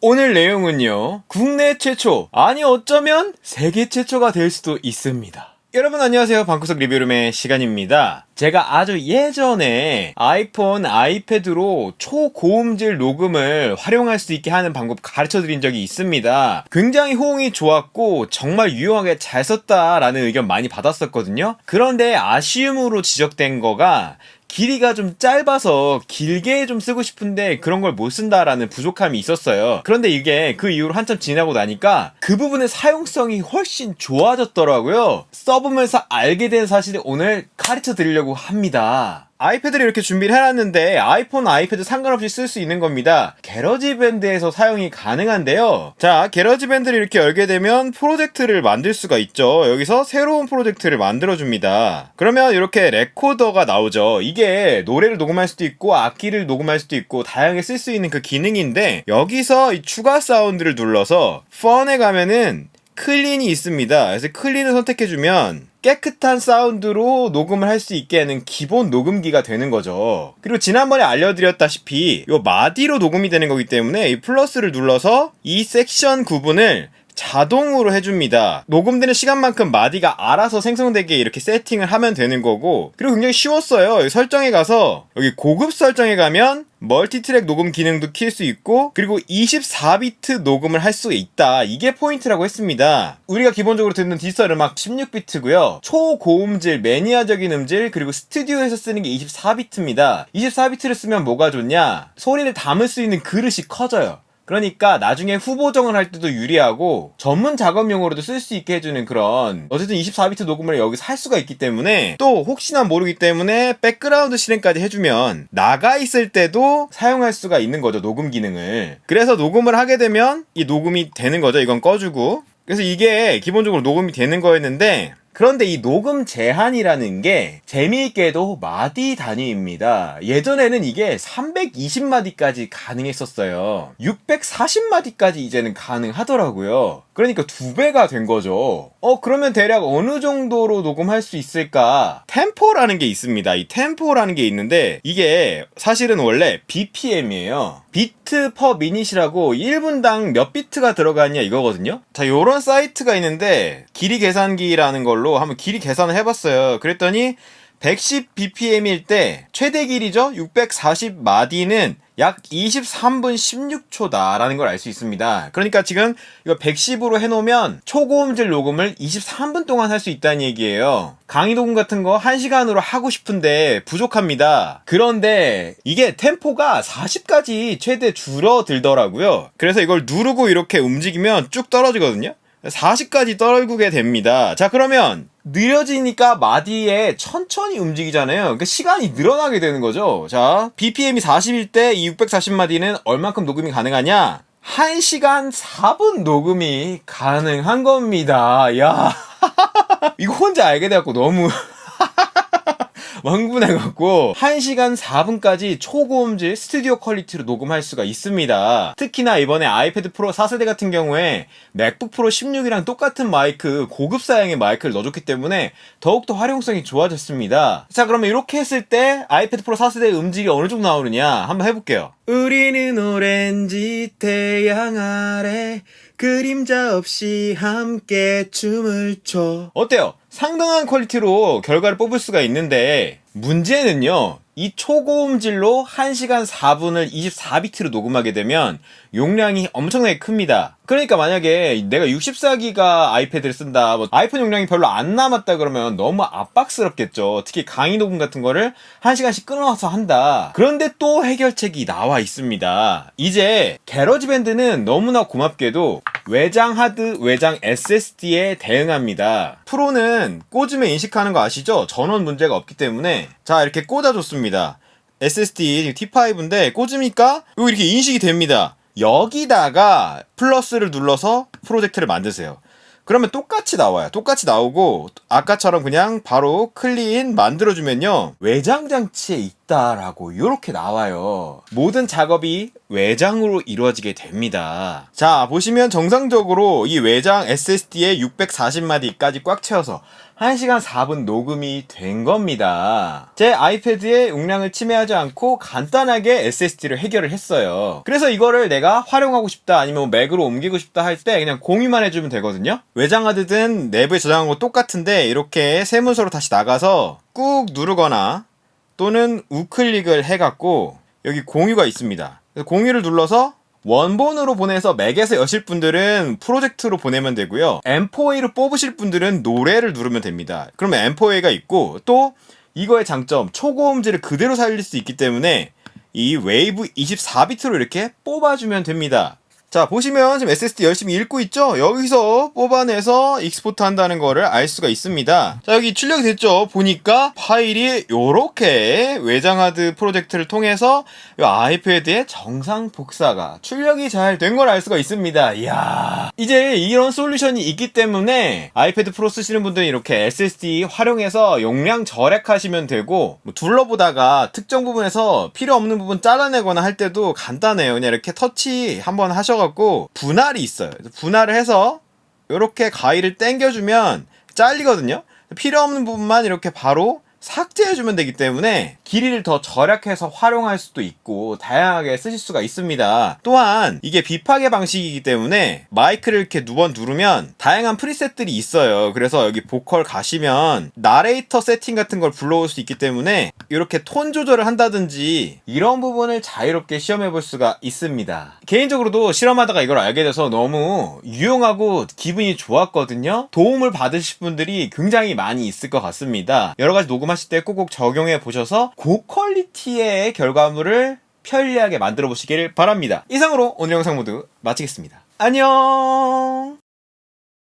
오늘 내용은요, 국내 최초, 아니 어쩌면 세계 최초가 될 수도 있습니다. 여러분 안녕하세요. 방구석 리뷰룸의 시간입니다. 제가 아주 예전에 아이폰, 아이패드로 초고음질 녹음을 활용할 수 있게 하는 방법 가르쳐 드린 적이 있습니다. 굉장히 호응이 좋았고 정말 유용하게 잘 썼다라는 의견 많이 받았었거든요. 그런데 아쉬움으로 지적된 거가 길이가 좀 짧아서 길게 좀 쓰고 싶은데 그런 걸 못 쓴다라는 부족함이 있었어요. 그런데 이게 그 이후로 한참 지나고 나니까 그 부분의 사용성이 훨씬 좋아졌더라고요. 써보면서 알게 된 사실을 오늘 가르쳐 드리려고 합니다. 아이패드를 이렇게 준비를 해놨는데 아이폰, 아이패드 상관없이 쓸 수 있는 겁니다. 게러지 밴드에서 사용이 가능한데요. 자, 게러지 밴드를 이렇게 열게 되면 프로젝트를 만들 수가 있죠. 여기서 새로운 프로젝트를 만들어줍니다. 그러면 이렇게 레코더가 나오죠. 이게 노래를 녹음할 수도 있고 악기를 녹음할 수도 있고 다양하게 쓸 수 있는 그 기능인데 여기서 이 추가 사운드를 눌러서 펀에 가면은 클린이 있습니다. 그래서 클린을 선택해주면 깨끗한 사운드로 녹음을 할 수 있게 하는 기본 녹음기가 되는 거죠. 그리고 지난번에 알려드렸다시피 이 마디로 녹음이 되는 거기 때문에 이 플러스를 눌러서 이 섹션 구분을 자동으로 해줍니다. 녹음되는 시간만큼 마디가 알아서 생성되게 이렇게 세팅을 하면 되는 거고 그리고 굉장히 쉬웠어요. 여기 설정에 가서 여기 고급 설정에 가면 멀티트랙 녹음 기능도 킬 수 있고 그리고 24비트 녹음을 할 수 있다. 이게 포인트라고 했습니다. 우리가 기본적으로 듣는 디지털 음악 16비트고요. 초고음질, 매니아적인 음질 그리고 스튜디오에서 쓰는 게 24비트입니다. 24비트를 쓰면 뭐가 좋냐? 소리를 담을 수 있는 그릇이 커져요. 그러니까 나중에 후보정을 할 때도 유리하고 전문 작업용으로도 쓸 수 있게 해주는 그런 어쨌든 24비트 녹음을 여기서 할 수가 있기 때문에 또 혹시나 모르기 때문에 백그라운드 실행까지 해주면 나가 있을 때도 사용할 수가 있는 거죠 녹음 기능을. 그래서 녹음을 하게 되면 이 녹음이 되는 거죠 이건 꺼주고. 그래서 이게 기본적으로 녹음이 되는 거였는데 그런데 이 녹음 제한이라는 게 재미있게도 마디 단위입니다. 예전에는 이게 320마디까지 가능했었어요. 640마디까지 이제는 가능하더라고요. 그러니까 두 배가 된 거죠. 어, 그러면 대략 어느 정도로 녹음할 수 있을까? 템포라는 게 있습니다. 이 템포라는 게 있는데 이게 사실은 원래 BPM이에요. 비트 퍼 미닛이라고 1분당 몇 비트가 들어가냐 이거거든요. 자, 요런 사이트가 있는데 길이 계산기라는 걸로 한번 길이 계산을 해봤어요. 그랬더니 110 BPM일 때 최대 길이죠. 640 마디는 약 23분 16초다라는 걸 알 수 있습니다. 그러니까 지금 이거 110으로 해놓으면 초고음질 녹음을 23분 동안 할 수 있다는 얘기예요. 강의 녹음 같은 거 1시간으로 하고 싶은데 부족합니다. 그런데 이게 템포가 40까지 최대 줄어들더라고요. 그래서 이걸 누르고 이렇게 움직이면 쭉 떨어지거든요. 40까지 떨구게 됩니다. 자, 그러면 느려지니까 마디에 천천히 움직이잖아요. 그러니까 시간이 늘어나게 되는 거죠. 자, BPM이 40일 때 이 640마디는 얼만큼 녹음이 가능하냐? 1시간 4분 녹음이 가능한 겁니다. 야. 이거 혼자 알게 돼갖고 너무 왕분해갖고 1시간 4분까지 초고음질 스튜디오 퀄리티로 녹음할 수가 있습니다. 특히나 이번에 아이패드 프로 4세대 같은 경우에 맥북 프로 16이랑 똑같은 마이크 고급 사양의 마이크를 넣어줬기 때문에 더욱더 활용성이 좋아졌습니다. 자 그러면 이렇게 했을 때 아이패드 프로 4세대 음질이 어느 정도 나오느냐 한번 해볼게요. 우리는 오렌지 태양 아래 그림자 없이 함께 춤을 춰. 어때요? 상당한 퀄리티로 결과를 뽑을 수가 있는데 문제는요. 이 초고음질로 1시간 4분을 24비트로 녹음하게 되면 용량이 엄청나게 큽니다. 그러니까 만약에 내가 64기가 아이패드를 쓴다, 뭐 아이폰 용량이 별로 안 남았다 그러면 너무 압박스럽겠죠. 특히 강의 녹음 같은 거를 1시간씩 끊어서 한다. 그런데 또 해결책이 나와 있습니다. 이제 게러지 밴드는 너무나 고맙게도 외장 하드, 외장 SSD에 대응합니다. 프로는 꽂으면 인식하는 거 아시죠? 전원 문제가 없기 때문에 자 이렇게 꽂아줬습니다. SSD T5인데 꽂으니까 이렇게 인식이 됩니다. 여기다가 플러스를 눌러서 프로젝트를 만드세요. 그러면 똑같이 나와요. 똑같이 나오고 아까처럼 그냥 바로 클린 만들어주면요. 외장 장치에 있다라고 이렇게 나와요. 모든 작업이 외장으로 이루어지게 됩니다. 자, 보시면 정상적으로 이 외장 SSD에 640마디까지 꽉 채워서 1시간 4분 녹음이 된 겁니다. 제 아이패드의 용량을 침해하지 않고 간단하게 SSD를 해결을 했어요. 그래서 이거를 내가 활용하고 싶다 아니면 뭐 맥으로 옮기고 싶다 할 때 그냥 공유만 해주면 되거든요. 외장 하드든 내부에 저장한 거 똑같은데 이렇게 세 문서로 다시 나가서 꾹 누르거나 또는 우클릭을 해갖고 여기 공유가 있습니다. 공유를 눌러서 원본으로 보내서 맥에서 여실 분들은 프로젝트로 보내면 되고요. M4A로 뽑으실 분들은 노래를 누르면 됩니다. 그러면 M4A가 있고 또 이거의 장점 초고음질을 그대로 살릴 수 있기 때문에 이 웨이브 24비트로 이렇게 뽑아주면 됩니다. 자 보시면 지금 SSD 열심히 읽고 있죠? 여기서 뽑아내서 익스포트 한다는 거를 알 수가 있습니다. 자 여기 출력이 됐죠? 보니까 파일이 요렇게 외장하드 프로젝트를 통해서 이 아이패드에 정상 복사가 출력이 잘 된 걸 알 수가 있습니다. 이야. 이제 이런 솔루션이 있기 때문에 아이패드 프로 쓰시는 분들은 이렇게 SSD 활용해서 용량 절약하시면 되고 뭐 둘러보다가 특정 부분에서 필요 없는 부분 잘라내거나 할 때도 간단해요. 그냥 이렇게 터치 한번 하셔 갖고 분할이 있어요. 분할을 해서 이렇게 가위를 당겨주면 잘리거든요. 필요 없는 부분만 이렇게 바로 삭제해주면 되기 때문에 길이를 더 절약해서 활용할 수도 있고 다양하게 쓰실 수가 있습니다. 또한 이게 비파괴 방식이기 때문에 마이크를 이렇게 두번 누르면 다양한 프리셋들이 있어요. 그래서 여기 보컬 가시면 나레이터 세팅 같은 걸 불러올 수 있기 때문에 이렇게 톤 조절을 한다든지 이런 부분을 자유롭게 시험해 볼 수가 있습니다. 개인적으로도 실험하다가 이걸 알게 돼서 너무 유용하고 기분이 좋았거든요. 도움을 받으실 분들이 굉장히 많이 있을 것 같습니다. 여러 가지 녹음하실 때 꼭꼭 적용해 보셔서 고퀄리티의 결과물을 편리하게 만들어 보시길 바랍니다. 이상으로 오늘 영상 모두 마치겠습니다. 안녕!